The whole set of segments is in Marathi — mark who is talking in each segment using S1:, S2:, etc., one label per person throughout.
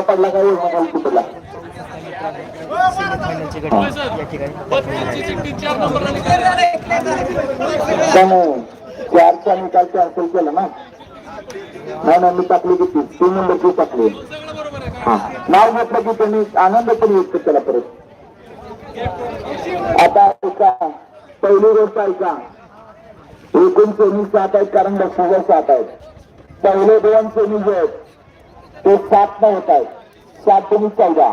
S1: पडला काय मग कुठला चारचा निकाल कॅन्सल केला ना. नाही नाही मी टाकली किती? तीन नंबरची टाकली. हा. नाव घेतलं की त्यांनी आनंद पण व्यक्त केला परत. आता ऐका पहिली गोष्ट ऐका. एकूण सेमी सात आहेत कारण बक्षिसं सात आहेत. पहिले दोन सेमी जे आहेत ते सात न होत आहेत सात दोन्ही चौदा.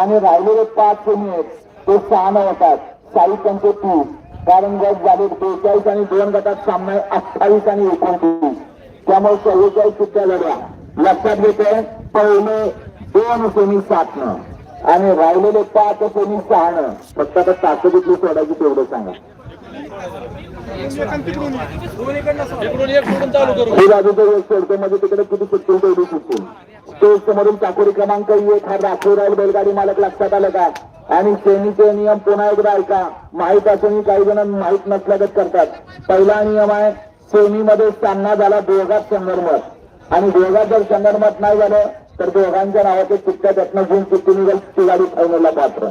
S1: आणि राहिलेले पाच आहेत ते सहा न होतात साई त्यांचे तीस. कारण गट झाले बेचाळीस आणि दोन गटात सामना अठ्ठावीस आणि एकोणतीस. त्यामुळे चव्वेचाळीस सुट्ट्या लढ्या लक्षात घेते पहिले दोन सेमी सात न. आणि राहिलेले पाच सहा न. फक्त आता ताकदीतली सोडायची तेवढं सांगा. ही बाजूचं एक सोडतो म्हणजे तिकडे किती सुटतील तेवढी सुटतील स्टेज समोरील चाकोरी क्रमांक एक हा राखीव राहील बैलगाडी मालक लक्षात आलं का? आणि श्रेणीचे नियम पुन्हा एकदा ऐका. माहीत असूनही काही जण माहीत नसल्यागत करतात. पहिला नियम आहे श्रेणीमध्ये सामना झाला दोघात मत आणि दोघात जर संगणमत नाही झालं तर दोघांच्या नावाचे चिठ्ठ्या त्यातनं घेऊन चिठ्ठी निघेल ती गाडी फायनलला पात्र.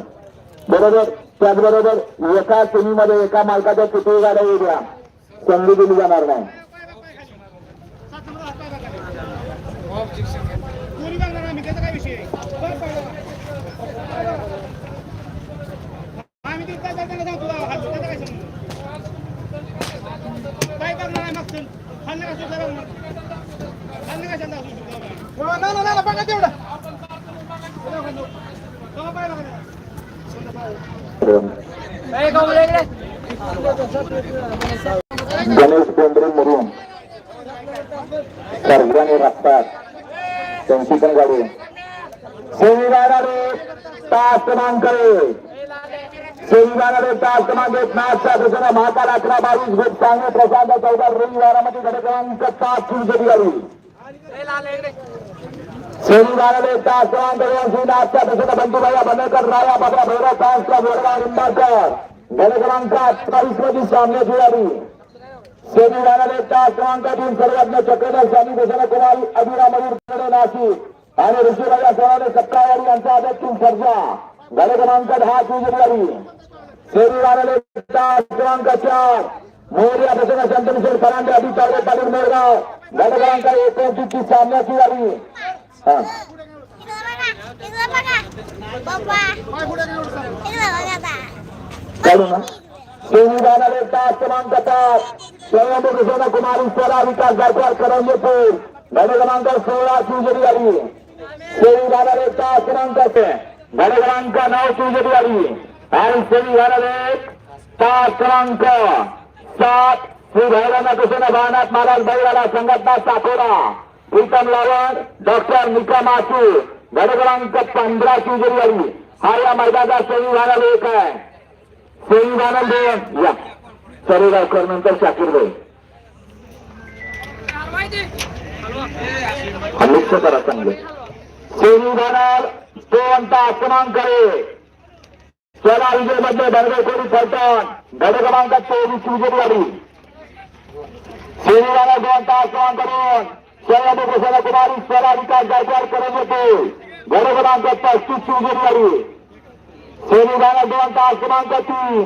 S1: बरोबर? त्याचबरोबर एका श्रेणीमध्ये एका मालकाच्या किती गाड्या वेगळ्या संधी दिली जाणार नाही.
S2: कोणी बघणार आम्ही त्याचा काय विषय. आम्ही ते काय करताना सांगतो हा, त्याचा काय संबंध? काय करणार आहे मागचं? खाल्लं का सुद्धा? खाल्लं का शांत असू शकतो? हो, ना, ना, ना, बघा तेवढं.
S1: गणेश बेंद्रे मुरुम सर्वांनी रक्तात त्यांची पण गाडी. सेमीगाडारे तास क्रमांक सेमीगाडारे तास क्रमांक एक नाचच्या दिशेने महाकाल अकरा बावीस गुट चांगले प्रसाद चौदा रविवारामध्ये घटक्रमांक तास सुरू गाडी. सेमीगाडारे तास क्रमांक दोन श्री नाचच्या बंधुभाया बनेकर राया बाबा भैरव सायन्सचा बोरगाव निंबाळकर घटक्रमांक अठ्ठावीसमध्ये सामन्याची गाडी सेमीफायनल झालेले क्रमांकातून क्रमांक सर्वज्ञ चक्रधर स्वामी भूषण कुमारी अभिराम नाशिक आणि ऋषीराजा सोनाने सत्तावारी यांचा आदत तीन सर्जा गाडी क्रमांक दहा तुझी सेमीफायनल झालेले क्रमांक चार मोर्या प्रसन्न शंतनशेर फरांडे अभि तावडे पाटील मोरगाव गड क्रमांक एकोणतीस ची सामन्याची गाडी
S3: बघा बघा बघा
S1: काढू ना सेमी झालेले तास क्रमांक पाच स्वयंभू कृष्ण कुमारी स्वरा विकास गायकवाड करंजेपूर धडे क्रमांक सोळा तुझी आली सेमी झालेले तास क्रमांक धडे क्रमांक नऊ तुझी आली आणि सेमी झालेले तास क्रमांक सात. श्री भैरवना कृष्ण भावनाथ महाराज बैराला संघटना साकोरा प्रीतम लावण डॉक्टर निका मासू धडे क्रमांक पंधरा तुझी आली हा या मैदानाचा सेमी झालेला एक आहे. सेमी झाला दोन या. सरेगावकर नंतर शाकीर दे लक्ष करा चांगले. सेमी जाणार दोन तास क्रमांक चला विजयमध्ये बडगेकोरी फलटण. गड क्रमांक तेवीस विजय गाडी सेमी दोन तास क्रमांक दोन स्वयं प्रसन्न कुमारी स्वरा विकास गायकवाड करत होते गड क्रमांक पस्तीस विजय गाडी सेमी जाणार दोन तास क्रमांक तीन.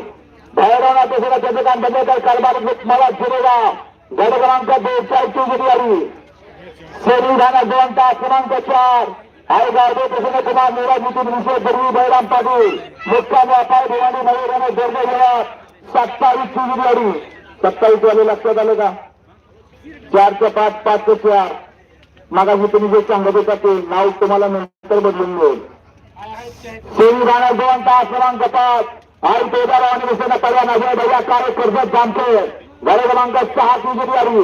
S1: भैरवनाथ दुसरा चंद्रकांत बंदेकर कारभार मला फिरेगा गड क्रमांक बेचाळीस विजय गाडी सेमी जाणार दोन तास क्रमांक चार. आई गावडे प्रसन्न कुमार मीरा नितीन विषय दरवी बैराम पाटील. मुक्काम व्यापार भिवानी सत्तावीस सत्तावीस वाले लक्षात आलं का? चारचं पाच पाचचं चार. मागाशी तुम्ही जे सांगत होता ते. नाव तुम्हाला नंतर बदलून मिळेल. सेमी जाणार दोन तास क्रमांक पाच आणि पेदार आणि विषयाला पर्याय नजर भैया कार्य कर्जत जामखेड गाडी क्रमांक सहा तुझी गाडी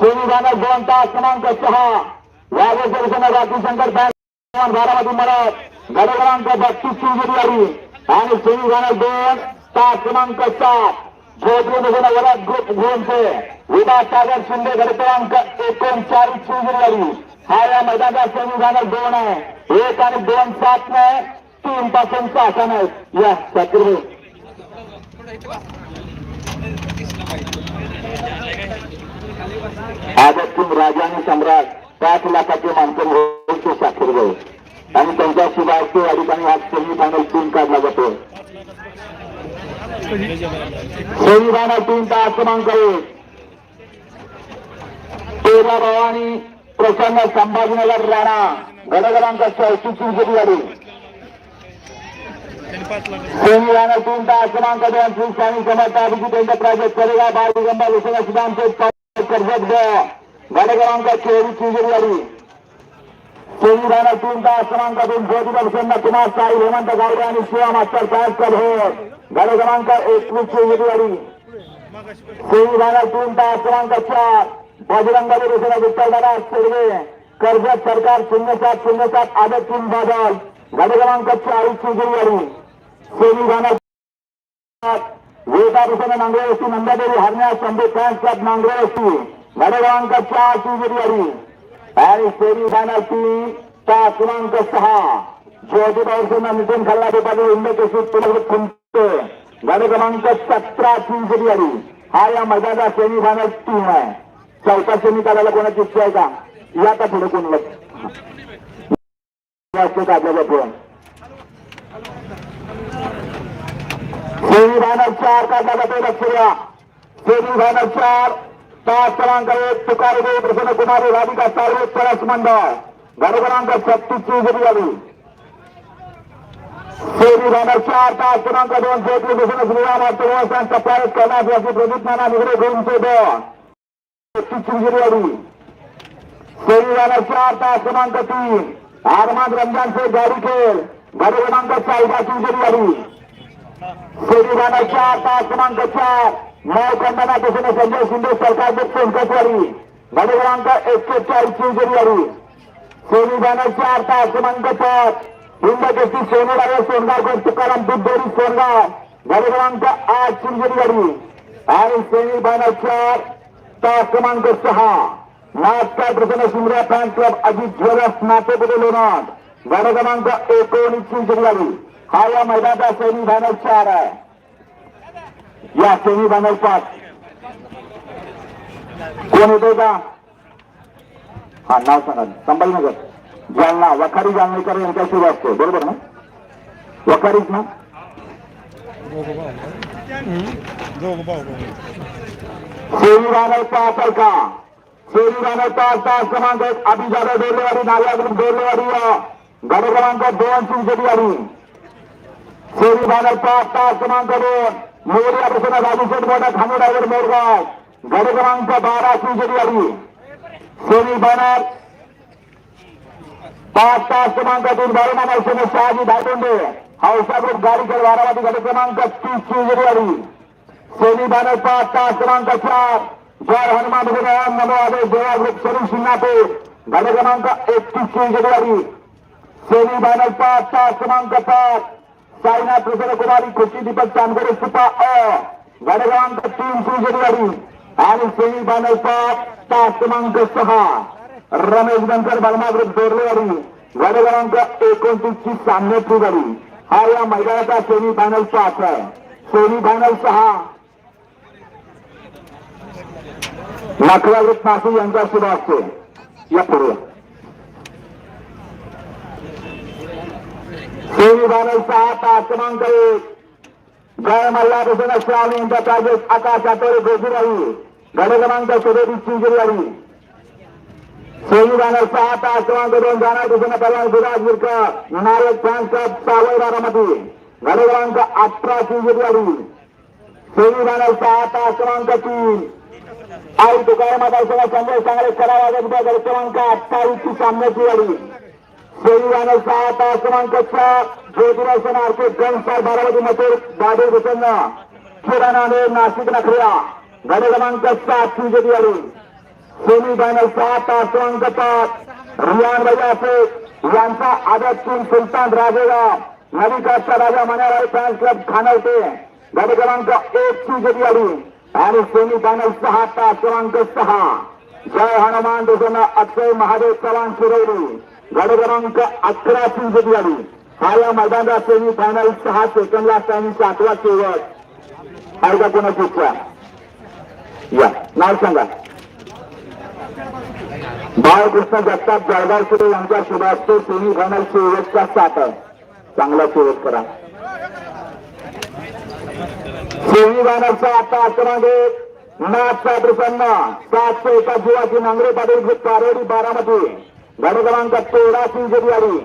S1: सेमी दोन तास क्रमांक सहा. वाघेश्वर सेना रात्री शंकर बँक बारामती मराठ. गाडी क्रमांक बत्तीस तुझी आणि सेमी दोन तास क्रमांक सात. जोधरी वरात ग्रुप घेऊनचे विभाग सागर शिंदे गाडी क्रमांक एकोणचाळीस तुझी गाडी हा या मैदानाचा संविधानात दोन आहे एक आणि दोन सात नाही तीन पासून सहा नाही या शाकीर भाई आजच राजा आणि सम्राट पाच लाखाचे मानकरी होते शाकीर आणि त्यांच्या शुभार्थ या ठिकाणी हा सेमी फायनल टीम काढला जातो. सेमी फायनल टीम का क्रमांक एक तेरा भवानी प्रसन्न संभाजीनगर राणा गडगडांक चौतीसची विजयी झाली सेमी फायनल टीम का क्रमांक दोन श्री स्वामी समर्थ अभिजित एंटरप्राइजेस करेगा बाल दिगंबर विश्वनाथ सुदाम कर्जत गडगडांक चोवीसची विजयी झाली सेमी फायनल टीम का क्रमांक दोन ज्योती प्रसन्न कुमार साई हेमंत गावडे आणि शिवा मास्टर साहेब कलहोर गड क्रमांक एकवीसची विजयी झाली सेमी फायनल टीम का क्रमांक चार. बजरंगाली रेषेला विठ्ठलदादा सर्वे कर्जत सरकार शून्य सात शून्य सात आदत तीन बादल. गड क्रमांक चाळीसची विजयी झाली सेमी वेदा प्रसन्न नांगरे वस्ती नंदादेवी हरण्यास संदीप फॅन्स क्लब नांगरे वस्ती गड क्रमांक चारची विजयी झाली आणि सेमी फायनल चा क्रमांक सहा. ज्योती नितीन खल्लादे पाटील इंडकेशी पुनर्वित खुंटे गड क्रमांक सतरा टीम जरी हा या मैदानाचा सेमी फायनल टीम आहे. चौथा सेमी काढायला कोणाची इच्छा आहे का? या का पुढे कोण असते काढल्या जातो चार काढला जातो लक्ष द्या. सेमी फायनल चार पाच क्रमांक एक तुकार प्रसन्न कुमारी राधिका सार्वत परस मंडळ. गड क्रमांक छत्तीसची जरी आली सेमी बॅनर चार पाच क्रमांक दोन शेती प्रसन्न श्रीराम अर्थव्यवस्थांचा प्रयोग करण्यास याची प्रदीप नाना निगडे दोनशे दोन. छत्तीस ची जरी आली सेमी बॅनर चार पाच क्रमांक तीन. आरमान रमजान से गाडी खेळ घर क्रमांक चौदाची जरी आली बॅनर चार पाच क्रमांक चार. नऊ खंडना प्रसन्न संजय शिंदे सरकार सोनकटवारी गाडी क्रमांक एक्केचाळीसची जरी आली सेमीवाला चार पाच क्रमांक पाच हिंद केसरी सोनेराव सोनगावकर तुकाराम दुधोरी सोनगाव. गाडी क्रमांक आठची जरी आली आणि सेमीवाला चार पाच क्रमांक सहा. नाटका Prasanna Shindre fan club Ajit jewellers Natepure Lonar. गाडी क्रमांक एकोणीसची जरी आली हा या मैदानाचा सेमी फायनल चार आहे. या सेमी फायनल कोण येतोय का हा नाव सांगा. संभाजीनगर. जालना वखारी जालनेकर यांच्याशी वाचतो बरोबर ना? वखारीच ना? सेवी फायनल पाच का? सेवी फायनल पाच तास क्रमांक एक अभिजादा डोलेवाडी नाल्या ग्रुप डोलेवाडी गड क्रमांक दोन ची जरी आली सेमी फायनल क्रमांक दोन. मोर्या प्रसन्न राजूशेठ मोठा खानू ड्रायव्हर मोरगाव. गड क्रमांक बारा सुजरी आली सेमी बॅनर. पाच तास क्रमांक तीन बारोना नौसेने शहाजी धाटोंडे हौसा गाडीकर वारावादी गड क्रमांक तीस सुजरी आली सेमी बॅनर पाच तास क्रमांक चार. जय हनुमान विजयराम नमो आदेश देवा ग्रुप स्वरूप शिंगापूर. गड क्रमांक एकतीस सुजरी आली सेमी बॅनर पाच तास क्रमांक पाच. साईनाथ प्रसन्न कुमारी खुशी दीपक चांदगडे सुपा अ. गड तीन ची आणि सेमी फायनल पाच तास क्रमांक सहा. रमेश गंकर बलमा दोरलेवारी दोरलेवाडी एकोणतीस ची सामन्याची झाली हा या मैदानाचा सेमी फायनल पाच आहे. सेमी फायनल सहा. नाखला ग्रुप यांचा सुरू असतो. या पुढे. सेमी फायनल सहा पाच क्रमांक एक. जय मल्हार प्रसन्न स्वामी यांच्या प्राजेस आकाश आठवडे गोजुराई गड क्रमांक सदोतीस ची झाली सेमी सहा पाच क्रमांक दोन जाणार प्रसन्न परवान गुराज विरकर नारद फॅन्स क्लब सावळ बारामती. गड क्रमांक अठरा ची झाली सेमी सहा पाच क्रमांक तीन. आई तुकाराम संजय सांगळे करावा गड क्रमांक अठ्ठावीस ची सामन्याची वाढी. सेमीवानल सहा तास क्रमांक चार ज्योतिराव सण आरके गणसार बारामती मथुर दादे प्रसन्न. किराणाने नाशिक नखऱ्या. गड क्रमांक सात ची जरी आली सेमी फायनल सहा तास क्रमांक पाच रियान बजा यांचा आदत टीम सुलतान राजेगाव नवीकासचा राजा मनाराय फॅन्स क्लब खानवते. गड क्रमांक एक ची जरी आली आणि सेमी फायनल सहा तास क्रमांक सहा जय हनुमान दुसऱ्यांना अक्षय महादेव चव्हाण शिरवली गड क्रमांक अकरा ची जरी आली हा या मैदानाचा सेमी फायनल सहा सेकंडला आणि सातवा शेवट. अर्धा कोणा कोणाची या. नाव सांगा. बाळकृष्ण जगताप जळगावकर यांच्या शुभास्ते सेमी फायनल शेवटचा सात. चांगला शेवट करा. सेमी फायनलचा आता क्रमांक एक नाथ प्रसन्न सातशे एका जीवाची नांगरे पाटील कारोडी बारामती. गड क्रमांक तेराशे जरी आली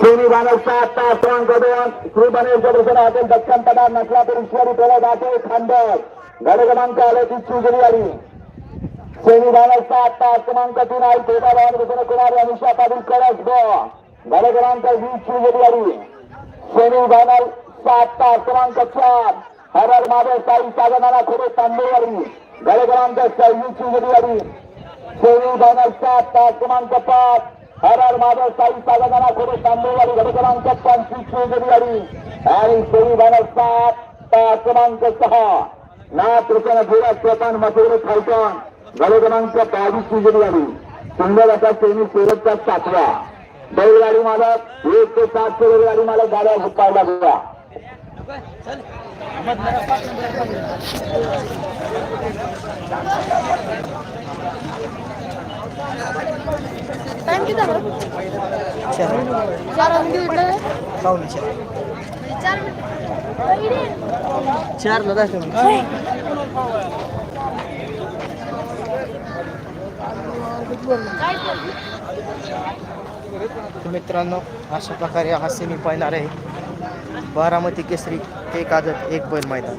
S1: सेमी फायनलचा आता क्रमांक दोन श्री गणेश प्रसन्न हॉटेल दक्षिण पदार नसलापूर ईश्वरी टोला दाटे खांडक गड क्रमांक आले. ती जरी आली सेमी फायनलचा आता क्रमांक तीन आई तेरा भवन कृष्ण कुमार अनुषा पाटील कळस ग गड क्रमांक वीस जरी आली सेमी फायनल आता क्रमांक चार. हरर माधव साई सागनाला खोडे तांबेवारी गड क्रमांक सव्वीस जरी आली. सोळी फायनल सात क्रमांक पाच. हरर माधव साई सागनाला खोडे तांबेवाडी घट क्रमांक पंचवीस जरी आणि सेमी फायनल सात क्रमांक सहा. ना प्रसन्न धीरज चेतन मथुरे फलटण. गड क्रमांक बावीस जरी सुंदर असा सेमी शेवटचा सातवा. बैलगाडी मालक एक ते सात बैलगाडी मालक गाड्या झुकायला गेला
S3: टाइम किती झाला चार वाजून किती भेटले
S4: पाहुणे चार
S3: चार मिनिट.
S4: चारला जायचं
S3: काय
S4: मित्रांनो अशा प्रकारे हा सेमी फायनल आहे. बारामती केसरी एक आदत एक बैल मैदान.